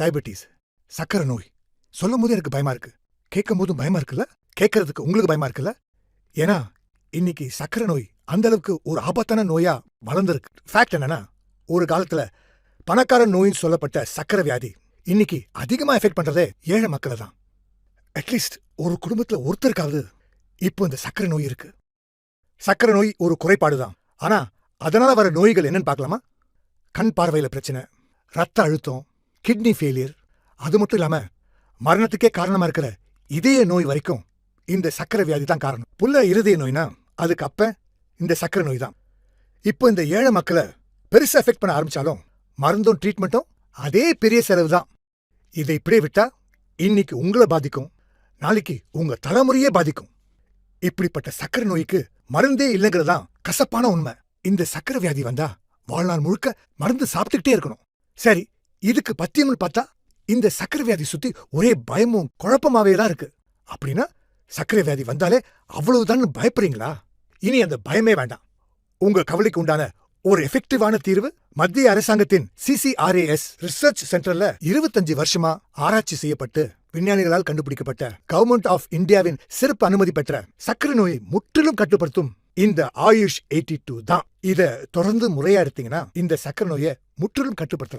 Diabetes சக்கரை நோய். சொல்லும் போது எனக்கு பயமா இருக்கு. கேட்கும் போதும் பயமா இருக்குல்ல? கேட்கறதுக்கு உங்களுக்கு பயமா இருக்குல்ல? ஏன்னா இன்னைக்கு சக்கரை நோய் அந்த அளவுக்கு ஒரு ஆபத்தான நோயா வளர்ந்துருக்கு. ஃபேக்ட் என்னன்னா ஒரு காலத்துல பணக்கார நோயின்னு சொல்லப்பட்ட சக்கரை வியாதி இன்னைக்கு அதிகமா எஃபெக்ட் பண்றதே ஏழை மக்களை தான். அட்லீஸ்ட் ஒரு குடும்பத்துல ஒருத்தருக்காவது இப்போ இந்த சக்கரை நோய் இருக்கு. சக்கரை நோய் ஒரு குறைபாடு தான். ஆனா அதனால வர நோய்கள் என்னன்னு பார்க்கலாமா? கண் பார்வையில பிரச்சனை ரத்த அழுத்தம் கிட்னி ஃபெயிலியர் அது மட்டும் இல்லாம மரணத்துக்கே காரணமா இருக்கிற இதய நோய் வரைக்கும் இந்த சக்கரை வியாதி தான் காரணம். புல்ல இருதய நோய்னா அதுக்கு அப்ப இந்த சக்கரை நோய் தான். இப்போ இந்த ஏழை மக்களை பெருசா எஃபெக்ட் பண்ண ஆரம்பிச்சாலும் மருந்தும் ட்ரீட்மெண்ட்டும் அதே பெரிய செலவு தான். இதை இப்படியே விட்டா இன்னைக்கு உங்களை பாதிக்கும். நாளைக்கு உங்க தலைமுறையே பாதிக்கும். இப்படிப்பட்ட சக்கரை நோய்க்கு மருந்தே இல்லைங்கிறதான் கசப்பான உண்மை. இந்த சக்கரை வியாதி வந்தா வாழ்நாள் முழுக்க மருந்து சாப்பிட்டுக்கிட்டே இருக்கணும். சரி இதுக்கு பத்தியம்னு பார்த்தா இந்த சக்கரை வியாதி சுத்தி ஒரே பயமும் குழப்பமாவே தான் இருக்கு. அப்படின்னா சக்கரை வியாதி வந்தாலே அவ்வளவுதான் பயப்படுறீங்களா? இனி அந்த பயமே வேண்டாம். உங்க கவலைக்கு உண்டான ஒரு எஃபெக்டிவான தீர்வு மத்திய அரசாங்கத்தின் சிசிஆர்ஏஎஸ் ரிசர்ச் சென்டர்ல இருபத்தஞ்சு வருஷமா ஆராய்ச்சி செய்யப்பட்டு விஞ்ஞானிகளால் கண்டுபிடிக்கப்பட்ட கவர்மெண்ட் ஆஃப் இந்தியாவின் சிறப்பு அனுமதி பெற்ற சக்கரை நோயை முற்றிலும் கட்டுப்படுத்தும் இந்த ஆயுஷ் எயிட்டி டூ தான். இத தொடர்ந்து முறையா எடுத்தீங்கன்னா இந்த சக்கரை நோயை முற்றிலும் கட்டுப்படுத்தலாம்.